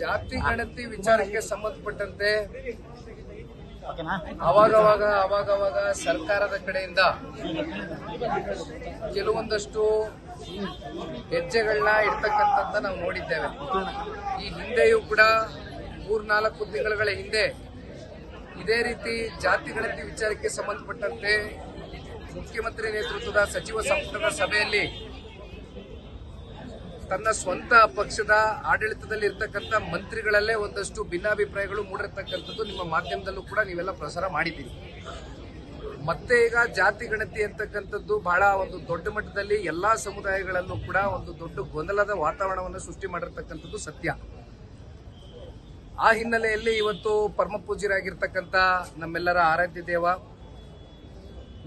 ಜಾತಿ ಗಣತಿ ವಿಚಾರಕ್ಕೆ ಸಂಬಂಧಪಟ್ಟಂತೆ ಅವಾಗವಾಗ ಅವಾಗವಾಗ ಸರ್ಕಾರದ ಕಡೆಯಿಂದ ಕೆಲವೊಂದಷ್ಟು ಹೆಜ್ಜೆಗಳನ್ನ ಇಡ್ತಕ್ಕಂಥದ್ದನ್ನ ನಾವು ನೋಡಿದ್ದೇವೆ. ಈ ಹಿಂದೆಯೂ ಕೂಡ ಮೂರ್ನಾಲ್ಕು ತಿಂಗಳುಗಳ ಹಿಂದೆ ಇದೇ ರೀತಿ ಜಾತಿ ಗಣತಿ ವಿಚಾರಕ್ಕೆ ಸಂಬಂಧಪಟ್ಟಂತೆ ಮುಖ್ಯಮಂತ್ರಿ ನೇತೃತ್ವದ ಸಚಿವ ಸಂಪುಟದ ಸಭೆಯಲ್ಲಿ ತನ್ನ ಸ್ವಂತ ಪಕ್ಷದ ಆಡಳಿತದಲ್ಲಿ ಇರ್ತಕ್ಕಂಥ ಮಂತ್ರಿಗಳಲ್ಲೇ ಒಂದಷ್ಟು ಭಿನ್ನಾಭಿಪ್ರಾಯಗಳು ಮೂಡಿರ್ತಕ್ಕಂಥದ್ದು ನಿಮ್ಮ ಮಾಧ್ಯಮದಲ್ಲೂ ಕೂಡ ನೀವೆಲ್ಲ ಪ್ರಸಾರ ಮಾಡಿದ್ದೀರಿ. ಮತ್ತೆ ಈಗ ಜಾತಿ ಗಣತಿ ಅಂತಕ್ಕಂಥದ್ದು ಬಹಳ ಒಂದು ದೊಡ್ಡ ಮಟ್ಟದಲ್ಲಿ ಎಲ್ಲಾ ಸಮುದಾಯಗಳಲ್ಲೂ ಕೂಡ ಒಂದು ದೊಡ್ಡ ಗೊಂದಲದ ವಾತಾವರಣವನ್ನು ಸೃಷ್ಟಿ ಮಾಡಿರ್ತಕ್ಕಂಥದ್ದು ಸತ್ಯ. ಆ ಹಿನ್ನೆಲೆಯಲ್ಲಿ ಇವತ್ತು ಪರಮ ಪೂಜ್ಯರಾಗಿರ್ತಕ್ಕಂಥ ನಮ್ಮೆಲ್ಲರ ಆರಾಧ್ಯ ದೇವ,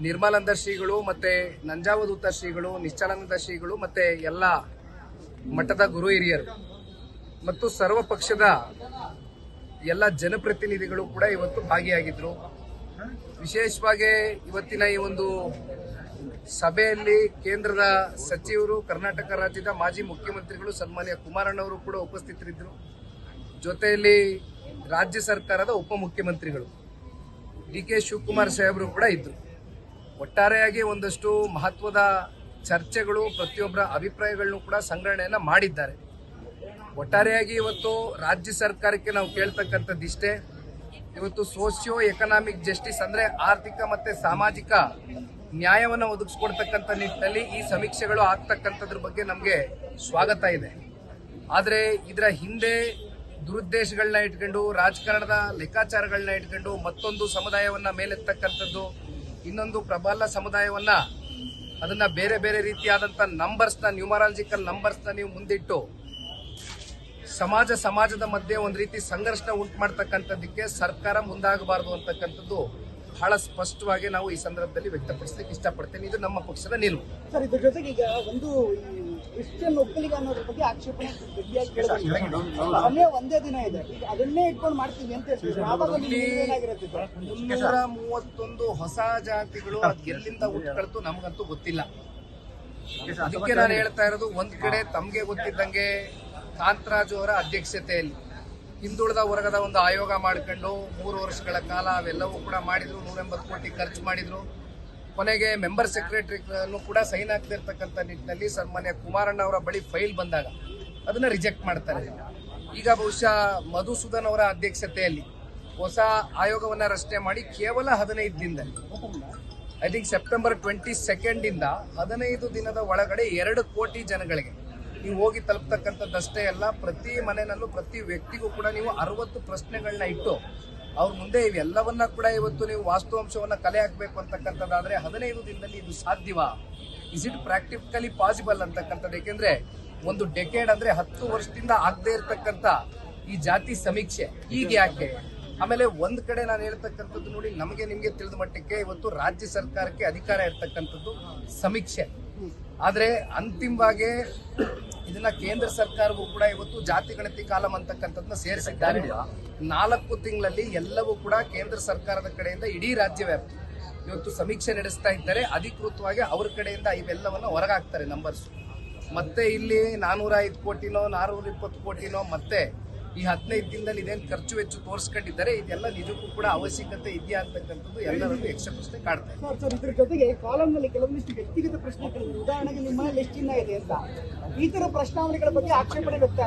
ನಿರ್ಮಲಾನಂದ ಶ್ರೀಗಳು ಮತ್ತೆ ನಂಜಾವಧೂತ ಶ್ರೀಗಳು, ನಿಶ್ಚಲಾನಂದ ಶ್ರೀಗಳು ಮತ್ತೆ ಎಲ್ಲ ಮಠದ ಗುರು ಹಿರಿಯರು ಮತ್ತು ಸರ್ವ ಪಕ್ಷದ ಎಲ್ಲ ಜನಪ್ರತಿನಿಧಿಗಳು ಕೂಡ ಇವತ್ತು ಭಾಗಿಯಾಗಿದ್ರು. ವಿಶೇಷವಾಗಿ ಇವತ್ತಿನ ಈ ಒಂದು ಸಭೆಯಲ್ಲಿ ಕೇಂದ್ರದ ಸಚಿವರು, ಕರ್ನಾಟಕ ರಾಜ್ಯದ ಮಾಜಿ ಮುಖ್ಯಮಂತ್ರಿಗಳು ಸನ್ಮಾನ್ಯ ಕುಮಾರಣ್ಣವರು ಕೂಡ ಉಪಸ್ಥಿತರಿದ್ದರು. ಜೊತೆಯಲ್ಲಿ ರಾಜ್ಯ ಸರ್ಕಾರದ ಉಪಮುಖ್ಯಮಂತ್ರಿಗಳು ಡಿ ಕೆ ಶಿವಕುಮಾರ್ ಸಾಹೇಬರು ಕೂಡ ಇದ್ದರು. ಒಟ್ಟಾರೆಯಾಗಿ ಒಂದಷ್ಟು ಮಹತ್ವದ ಚರ್ಚೆಗಳು, ಪ್ರತಿಯೊಬ್ಬರ ಅಭಿಪ್ರಾಯಗಳನ್ನು ಕೂಡ ಸಂಗ್ರಹಣೆಯನ್ನು ಮಾಡಿದ್ದಾರೆ. ಒಟ್ಟಾರೆಯಾಗಿ ಇವತ್ತು ರಾಜ್ಯ ಸರ್ಕಾರಕ್ಕೆ ನಾವು ಕೇಳ್ತಕ್ಕಂಥದ್ದಿಷ್ಟೇ ಇವತ್ತು ಸೋಷಿಯೋ ಎಕನಾಮಿಕ್ ಜಸ್ಟಿಸ್ ಅಂದ್ರೆ ಆರ್ಥಿಕ ಮತ್ತೆ ಸಾಮಾಜಿಕ ನ್ಯಾಯವನ್ನು ಒದಗಿಸ್ಕೊಡ್ತಕ್ಕಂಥ ನಿಟ್ಟಿನಲ್ಲಿ ಈ ಸಮೀಕ್ಷೆಗಳು ಆಗ್ತಕ್ಕಂಥದ್ರ ಬಗ್ಗೆ ನಮಗೆ ಸ್ವಾಗತ ಇದೆ. ಆದರೆ ಇದರ ಹಿಂದೆ ದುರುದ್ದೇಶಗಳನ್ನ ಇಟ್ಕೊಂಡು, ರಾಜಕಾರಣದ ಲೆಕ್ಕಾಚಾರಗಳನ್ನ ಇಟ್ಕೊಂಡು ಮತ್ತೊಂದು ಸಮುದಾಯವನ್ನ ಮೇಲೆತ್ತಕ್ಕಂಥದ್ದು, ಇನ್ನೊಂದು ಪ್ರಬಲ ಸಮುದಾಯವನ್ನ ಅದನ್ನ ಬೇರೆ ಬೇರೆ ರೀತಿಯಾದಂತ ನಂಬರ್ಸ್ನ ನ್ಯೂಮರಾಲಜಿಕಲ್ ನಂಬರ್ಸ್ನ ನೀವು ಮುಂದಿಟ್ಟು ಸಮಾಜ ಸಮಾಜದ ಮಧ್ಯೆ ಒಂದು ರೀತಿ ಸಂಘರ್ಷ ಉಂಟು ಮಾಡ್ತಕ್ಕಂಥದ್ದಕ್ಕೆ ಸರ್ಕಾರ ಮುಂದಾಗಬಾರದು ಅಂತಕ್ಕಂಥದ್ದು ಬಹಳ ಸ್ಪಷ್ಟವಾಗಿ ನಾವು ಈ ಸಂದರ್ಭದಲ್ಲಿ ವ್ಯಕ್ತಪಡಿಸಲಿಕ್ಕೆ ಇಷ್ಟಪಡ್ತೇನೆ. ಇದು ನಮ್ಮ ಪಕ್ಷದ ನಿಲುವು. ಸರ್, ಇದ್ರ ಜೊತೆಗೆ ಈಗ ಒಂದು ಕ್ರಿಶ್ಚಿಯನ್ ಒಕ್ಕಲಿಗ ಅನ್ನೋದ್ರ ಬಗ್ಗೆ ಆಕ್ಷೇಪಣೆ ಗಟ್ಟಿಯಾಗಿ ಕೇಳಬೇಕು ಸಮಯ ಒಂದೇ ದಿನ ಇದೆ. ಈಗ ಅದನ್ನೇ ಇಟ್ಕೊಂಡು ಮಾಡ್ತೀವಿ ಅಂತ ಹೇಳ್ತೀವಿ ಆವಾಗ ಏನಾಗಿರುತ್ತೆ ಮುನ್ನೂರ ಮೂವತ್ತೊಂದು ಹೊಸ ಜಾತಿಗಳು ಅದ್ ಎಲ್ಲಿಂದ ಹುಟ್ಕೊಳ್ತು ನಮಗಂತೂ ಗೊತ್ತಿಲ್ಲ. ಅದಕ್ಕೆ ನಾನು ಹೇಳ್ತಾ ಇರೋದು ಒಂದ್ ಕಡೆ ತಮ್ಗೆ ಗೊತ್ತಿದ್ದಂಗೆ ಕಾಂತರಾಜು ಅವರ ಅಧ್ಯಕ್ಷತೆಯಲ್ಲಿ ಹಿಂದುಳಿದ ವರ್ಗದ ಒಂದು ಆಯೋಗ ಮಾಡ್ಕೊಂಡು ಮೂರು ವರ್ಷಗಳ ಕಾಲ ಅವೆಲ್ಲವೂ ಕೂಡ ಮಾಡಿದ್ರು ನೂರ ಎಂಬತ್ತು ಕೋಟಿ ಖರ್ಚು ಮಾಡಿದ್ರು. ಕೊನೆಗೆ ಮೆಂಬರ್ ಸೆಕ್ರೆಟರಿ ಕೂಡ ಸೈನ್ ಆಗ್ತಿರ್ತಕ್ಕಂಥ ನಿಟ್ಟಿನಲ್ಲಿ ಸನ್ಮಾನ್ಯ ಕುಮಾರಣ್ಣ ಅವರ ಬಳಿ ಫೈಲ್ ಬಂದಾಗ ಅದನ್ನ ರಿಜೆಕ್ಟ್ ಮಾಡ್ತಾರೆ. ಈಗ ಬಹುಶಃ ಮಧುಸೂದನ್ ಅವರ ಅಧ್ಯಕ್ಷತೆಯಲ್ಲಿ ಹೊಸ ಆಯೋಗವನ್ನ ರಚನೆ ಮಾಡಿ ಕೇವಲ ಹದಿನೈದು ದಿನದಲ್ಲಿ. I think September twenty second ಇಂದ ಹದಿನೈದು ದಿನದ ಒಳಗಡೆ ಎರಡು ಕೋಟಿ ಜನಗಳಿಗೆ ನೀವು ಹೋಗಿ ತಲುಪ್ತಕ್ಕಂಥದ್ದಷ್ಟೇ ಅಲ್ಲ, ಪ್ರತಿ ಮನೆಯಲ್ಲೂ ಪ್ರತಿ ವ್ಯಕ್ತಿಗೂ ಕೂಡ ನೀವು ಅರವತ್ತು ಪ್ರಶ್ನೆಗಳನ್ನ ಇಟ್ಟು ಅವ್ರ ಮುಂದೆ ಇವೆಲ್ಲವನ್ನ ಕೂಡ ಇವತ್ತು ನೀವು ವಾಸ್ತವಾಂಶವನ್ನ ಕಲೆ ಹಾಕಬೇಕು ಅಂತಕ್ಕಂಥದ್ದಾದ್ರೆ ಹದಿನೈದು ದಿನದಲ್ಲಿ ಇದು ಸಾಧ್ಯವಾ? ಇಸ್ ಇಟ್ ಪ್ರಾಕ್ಟಿಕಲಿ ಪಾಸಿಬಲ್ ಅಂತಕ್ಕಂಥದ್ದು? ಏಕೆಂದ್ರೆ ಒಂದು ಡೆಕೇಡ್ ಅಂದ್ರೆ ಹತ್ತು ವರ್ಷದಿಂದ ಆಗದೆ ಇರತಕ್ಕಂಥ ಈ ಜಾತಿ ಸಮೀಕ್ಷೆ ಈಗ ಯಾಕೆ? ಆಮೇಲೆ ಒಂದ್ ಕಡೆ ನಾನು ಹೇಳ್ತಕ್ಕಂಥದ್ದು ನೋಡಿ, ನಮಗೆ ನಿಮಗೆ ತಿಳಿದ ಮಟ್ಟಕ್ಕೆ ಇವತ್ತು ರಾಜ್ಯ ಸರ್ಕಾರಕ್ಕೆ ಅಧಿಕಾರ ಇರ್ತಕ್ಕಂಥದ್ದು ಸಮೀಕ್ಷೆ. ಆದ್ರೆ ಅಂತಿಮವಾಗಿ ಇದನ್ನ ಕೇಂದ್ರ ಸರ್ಕಾರವು ಕೂಡ ಇವತ್ತು ಜಾತಿ ಗಣತಿ ಕಾಲಂ ಅಂತಕ್ಕಂಥದ್ದನ್ನ ಸೇರಿಸಿದ್ದಾರೆ. ನಾಲ್ಕು ತಿಂಗಳಲ್ಲಿ ಎಲ್ಲವೂ ಕೂಡ ಕೇಂದ್ರ ಸರ್ಕಾರದ ಕಡೆಯಿಂದ ಇಡೀ ರಾಜ್ಯ ವ್ಯಾಪ್ತಿ ಇವತ್ತು ಸಮೀಕ್ಷೆ ನಡೆಸ್ತಾ ಇದ್ದಾರೆ. ಅಧಿಕೃತವಾಗಿ ಅವ್ರ ಕಡೆಯಿಂದ ಇವೆಲ್ಲವನ್ನ ಹೊರಗಾಕ್ತಾರೆ ನಂಬರ್ಸ್ ಮತ್ತೆ ಇಲ್ಲಿ ನಾನೂರ ಐದು ಕೋಟಿನೋ ನಾನೂರ ಇಪ್ಪತ್ತು ಕೋಟಿನೋ ಮತ್ತೆ ಈ ಹದಿನೈದು ದಿನದಲ್ಲಿ ಇದೇನು ಖರ್ಚು ವೆಚ್ಚು ತೋರಿಸ್ಕೊಂಡಿದ್ದಾರೆ, ಇದೆಲ್ಲ ನಿಜಕ್ಕೂ ಕೂಡ ಅವಶ್ಯಕತೆ ಇದೆಯಾ ಅಂತಕ್ಕಂಥದ್ದು ಎಲ್ಲರಲ್ಲೂ ಯಕ್ಷ ಪ್ರಶ್ನೆ ಕಾಡ್ತಾ ಇದೆ. ಇದ್ರ ಜೊತೆಗೆ ಕಾಲಂನಲ್ಲಿ ಕೆಲವೊಂದಿಷ್ಟು ವ್ಯಕ್ತಿಗತ ಪ್ರಶ್ನೆಗಳು ಉದಾಹರಣೆಗೆ ನಿಮ್ಮ ಎಷ್ಟು ಚಿನ್ನ ಇದೆ ಅಂತ. ಈ ತರ ಪ್ರಶ್ನಾವಳಿಗಳ ಬಗ್ಗೆ ಆಕ್ಷೇಪಣೆ ವ್ಯಕ್ತ